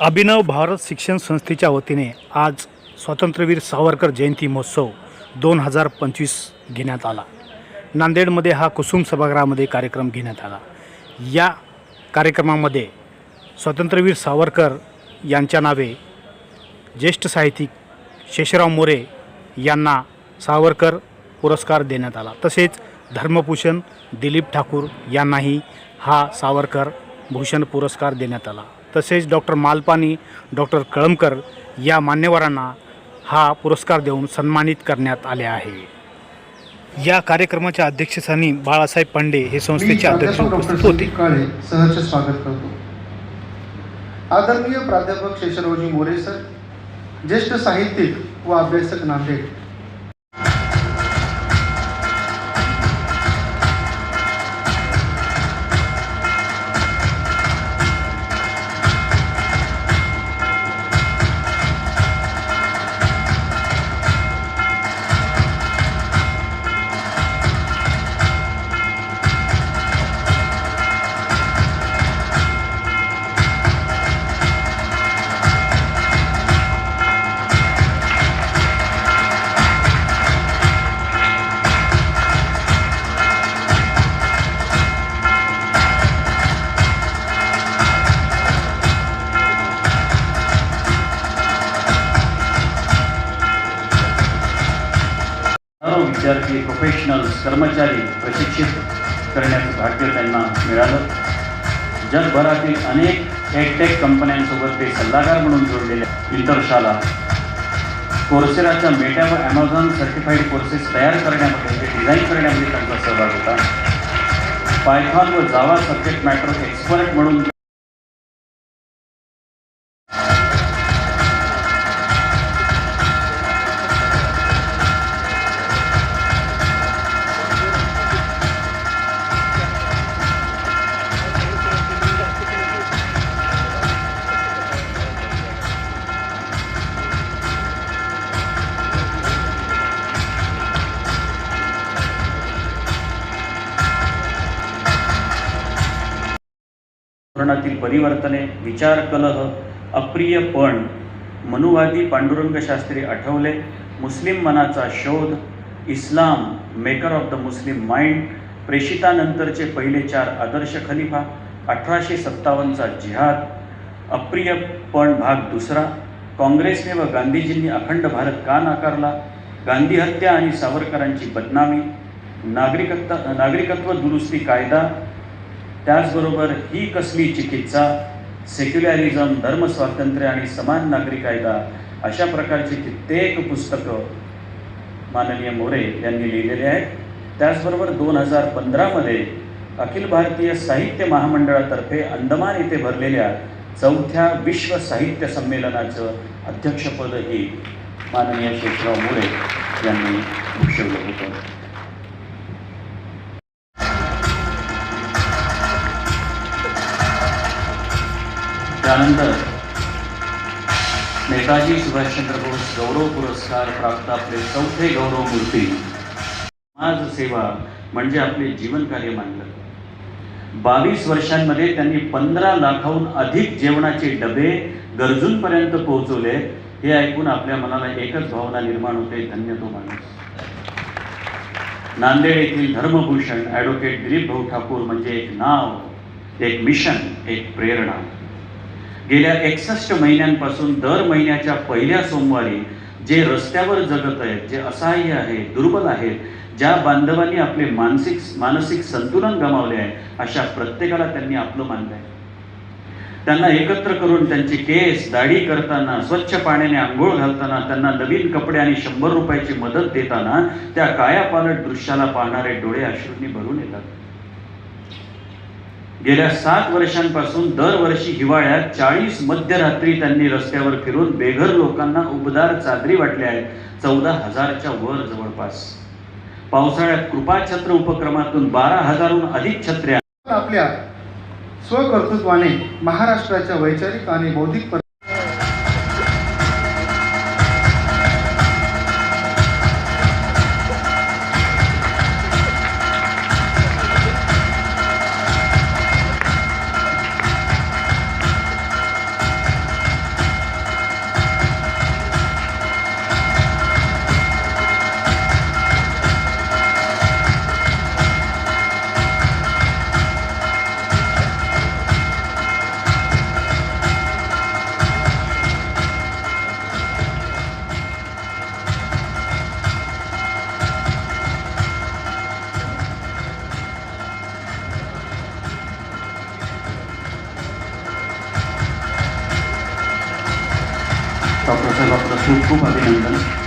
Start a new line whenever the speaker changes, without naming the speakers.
अभिनव भारत शिक्षण संस्थेच्या वतीने आज स्वातंत्र्यवीर सावरकर जयंती महोत्सव दोन हजार पंचवीस घेण्यात आला. नांदेडमध्ये हा कुसुम सभागृहामध्ये कार्यक्रम घेण्यात आला. या कार्यक्रमामध्ये स्वातंत्र्यवीर सावरकर यांच्या नावे ज्येष्ठ साहित्यिक शेषराव मोरे यांना सावरकर पुरस्कार देण्यात आला. तसेच धर्मभूषण दिलीप ठाकूर यांनाही हा सावरकर भूषण पुरस्कार देण्यात आला. तसेच डॉक्टर मालपानी डॉक्टर कळमकर या मान्यवरांना हा पुरस्कार देऊन सन्मानित करण्यात आले आहे. या कार्यक्रमाच्या अध्यक्षस्थानी बाळासाहेब पांडे हे संस्थेचे अध्यक्ष उपस्थित होते.
सहर्ष स्वागत करतो. आदरणीय प्राध्यापक शेषरावजी मोरे सर ज्येष्ठ साहित्यिक व अभ्यासक नांदेड
विद्यार्थी प्रोफेशनल्स कर्मचारी प्रशिक्षित करण्याचं भाग्य त्यांना मिळालं. जगभरातील अनेक एडटेक कंपन्यांसोबत ते सल्लागार म्हणून जोडलेले इंटरशाला कोर्सेराच्या मेटा व ॲमेझॉन सर्टिफाईड कोर्सेस तयार करण्यामध्ये ते डिझाईन करण्यामध्ये त्यांचा सहभाग होता. पायथॉन व जावा सब्जेक्ट मॅटर एक्सपर्ट म्हणून धोरणातील परिवर्तने विचार कलह अप्रियपण मनुवादी पांडुरंग शास्त्री आठवले मुस्लिम मनाचा शोध इस्लाम maker of the Muslim mind प्रेषितानंतरचे पहिले चार आदर्श खलिफा अठराशे सत्तावन्नचा जिहाद अप्रियपण भाग दुसरा काँग्रेसने व गांधीजींनी अखंड भारत का नाकारला गांधी हत्या आणि सावरकरांची बदनामी नागरिकत्व नागरिकत्व दुरुस्ती कायदा त्याचबरोबर ही कसली चिकित्सा सेक्युलॅरिझम धर्मस्वातंत्र्य आणि समान नागरी कायदा अशा प्रकारची कित्येक पुस्तकं माननीय मोरे यांनी लिहिलेली आहेत. त्याचबरोबर दोन हजार पंधरामध्ये अखिल भारतीय साहित्य महामंडळातर्फे अंदमान येथे भरलेल्या चौथ्या विश्व साहित्य संमेलनाचं अध्यक्षपदही माननीय शेषराव मोरे यांनी भूषवलं होतं. त्यानंतर नेताजी सुभाषचंद्र बोस गौरव पुरस्कार प्राप्त आपले चौथे गौरव मूर्ती. समाज सेवा म्हणजे आपले जीवन कार्य मानलं. बावीस वर्षांमध्ये त्यांनी पंधरा लाखाहून अधिक जेवणाचे डबे गरजूंपर्यंत पोहोचवले. हे ऐकून आपल्या मनाला एकच भावना निर्माण होते धन्य तो माणूस. नांदेड येथील धर्मभूषण ॲडव्होकेट दिलीप भाऊ ठाकूर म्हणजे एक नाव एक मिशन एक प्रेरणा. गेल्या एकसष्ट महिन्यांपासून दर महिन्याच्या पहिल्या सोमवारी जे रस्त्यावर जगत आहेत जे असहाय्य आहेत दुर्बल आहेत ज्या बांधवांनी आपले मानसिक मानसिक संतुलन गमावले आहे अशा प्रत्येकाला त्यांनी आपलं मानलं आहे त्यांना एकत्र करून त्यांची केस दाढी करताना स्वच्छ पाण्याने आंघोळ घालताना त्यांना नवीन कपडे आणि शंभर रुपयाची मदत देताना त्या कायापालट दृश्याला पाहणारे डोळे अश्रूंनी भरून येतात. गेल्या सात वर्षांपासून दरवर्षी हिवाळ्यात चाळीस मध्यरात्री त्यांनी रस्त्यावर फिरून बेघर लोकांना उबदार चादरी वाटल्या आहेत. चौदा हजारच्या वर जवळपास. पावसाळ्यात कृपाछत्र उपक्रमातून बारा हजारहून अधिक छत्र्या
आपल्या स्वकर्तृत्वाने महाराष्ट्राच्या वैचारिक आणि बौद्धिक
Dr. Salvatore